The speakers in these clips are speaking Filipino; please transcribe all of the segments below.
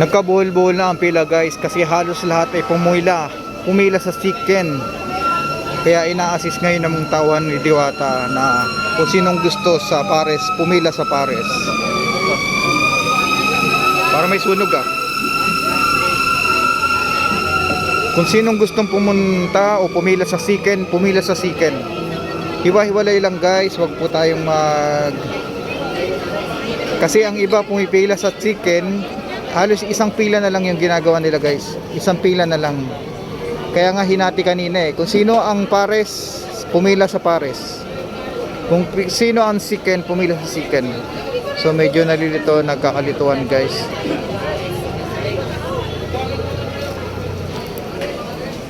Nagkabuhol-buhol na ang pila guys kasi halos lahat ay pumila. Pumila sa chicken. Kaya ina-assist ngayon ng tawan ni Diwata na kung sinong gusto sa pares, pumila sa pares. Para may sunog ah. Kung sinong gustong pumunta o pumila sa chicken, pumila sa chicken. Hiwa-hiwalay lang guys, wag po tayong mag... Kasi ang iba pumipila sa chicken, halos isang pila na lang yung ginagawa nila guys. Isang pila na lang. Kaya nga hinati kanina eh. Kung sino ang pares, pumila sa pares. Kung sino ang chicken, pumila sa chicken. So medyo nalilito, nagkakalituan guys.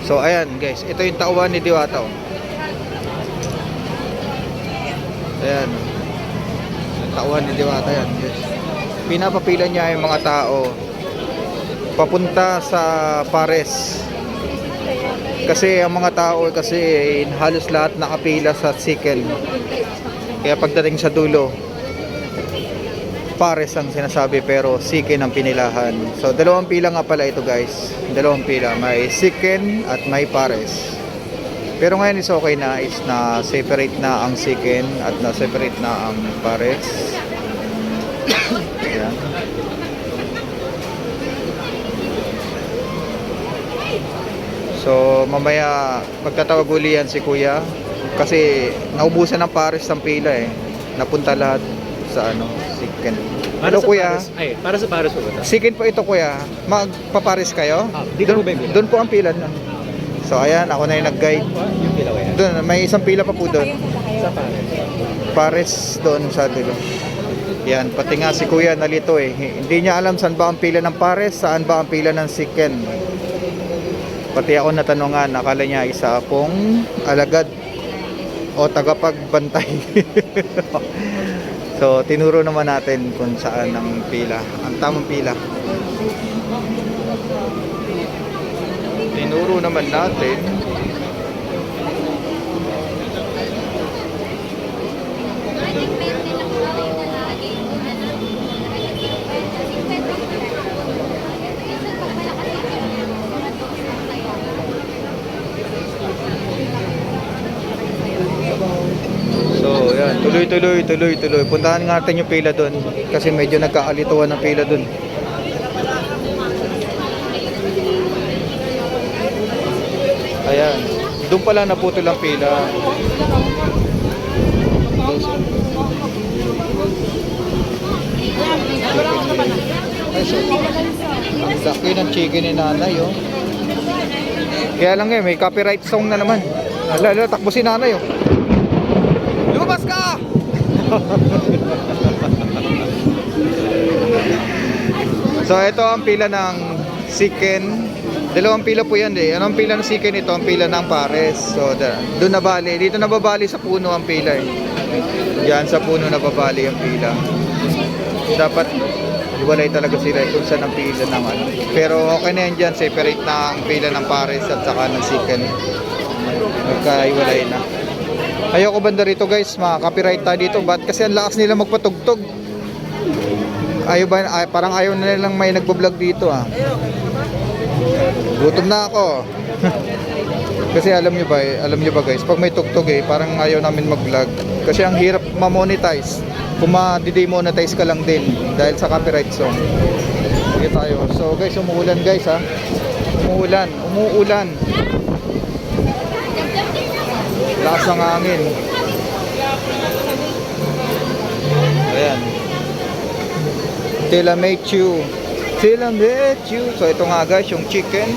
So ayan guys, ito yung tauhan ni Diwata. Ayan. Tauhan ni Diwata yan guys. Pinapapila niya yung mga tao papunta sa pares. Kasi ang mga tao kasi halos lahat nakapila sa chicken. Kaya pagdating sa dulo, pares ang sinasabi pero chicken ang pinilahan. So dalawang pila nga pala ito guys. Dalawang pila, may chicken at may pares. Pero ngayon is okay na is na separate na ang chicken at na separate na ang pares. So mamaya magtatawag uli yan si kuya kasi naubusan ng pares ng pila eh. Napunta lahat sa ano, chicken. Para Hello sa kuya. Paris, ay, para sa Paris po ba ito? Chicken po ito kuya. Magpapares kayo? Ah, dito Doon- po ba yung pila? Doon po ang pila na. So ayan, ako na yung nag-guide. Yung pila ko yan. Doon, may isang pila pa po doon. Sa Paris. Pares doon sa dulo. Yan, pati nga si kuya nalito eh. Hindi niya alam saan ba ang pila ng pares, saan ba ang pila ng chicken. Pati ako natanungan, akala niya isa akong alagad o tagapagbantay. so, tinuro naman natin kung saan ang pila, ang tamang pila. Tinuro naman natin So, yan, tuloy, tuloy, tuloy, tuloy. Puntahan natin yung pila doon kasi medyo nagkakalituan ng pila doon. Ayan. Doon pala naputol ang pila. Ang laki ng chicken ni nanay, oh. Kaya lang eh, may copyright song na naman. Lalo, takbo si nanay, oh. Lumabas ka! so, ito ang pila ng chicken. Dalawang pila po yan eh. Anong pila ng chicken ito? Ang pila ng pares. So, doon nabali. Dito nababali sa puno ang pila eh. Yan sa puno nababali ang pila. Dapat iwalay talaga sila kung saan ang pila ano. Pero okay na yan dyan. Separate na ang pila ng pares at saka ng chicken. Magkaiwalay na. Ayoko banda rito guys, mga copyright tayo dito. Ba't kasi ang lakas nila magpatugtog. Ayaw ba, ay, parang ayaw na nilang may nagbablog dito ah. Gutom na ako. kasi alam nyo ba, eh, alam nyo ba guys, pag may tugtog eh, parang ayaw namin mag-vlog. Kasi ang hirap ma-monetize. Kung ma-demonetize ka lang din dahil sa copyright song. Sige tayo. So guys, umuulan guys ha. Umuulan, umuulan. Lakas ng hangin. Ayan. Tilamechu. Tilamechu. So ito nga guys, yung chicken.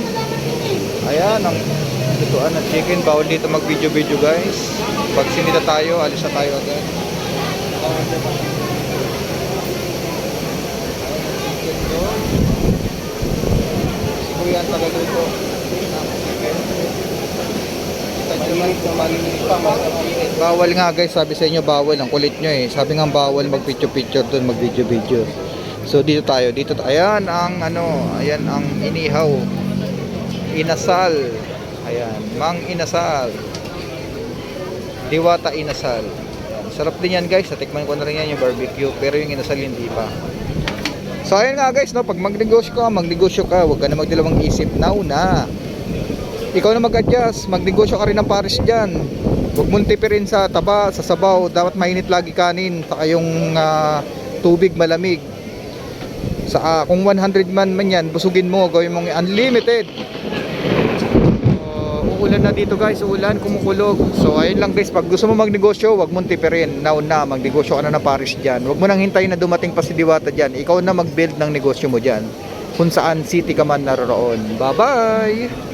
Ayan, ang lutuan ng chicken. Bawal dito mag-video-video guys. Pag sinita tayo, alis na tayo agad. Chicken doon. Si Kuya ang tagaluto ng chicken. Bawal nga guys, sabi sa inyo bawal. Ang kulit nyo eh. Sabi nga bawal mag picture picture doon, mag video video. So dito tayo, dito. Ayan ang ano, ayan ang inihaw. Inasal. Ayan, mang inasal. Diwata inasal. Sarap din yan guys, natikman ko na rin yan yung barbecue. Pero yung inasal hindi pa. So ayun nga guys, no, pag magnegosyo ka, magnegosyo ka, huwag ka na magdalawang isip, now na. Ikaw na mag-adjust, magnegosyo ka rin ng pares dyan. Huwag mong tipirin sa taba, sa sabaw, dapat mainit lagi kanin, saka yung ah, tubig malamig. Sa ah, kung 100 man man yan, busugin mo, gawin mong unlimited. So, uulan na dito guys, uulan, kumukulog. So ayun lang guys, pag gusto mo magnegosyo, huwag mong tipirin. Now na, magnegosyo ka na ng pares dyan. Huwag mo nang hintayin na dumating pa si Diwata dyan. Ikaw na mag-build ng negosyo mo dyan. Kung saan city ka man naroon. Bye-bye!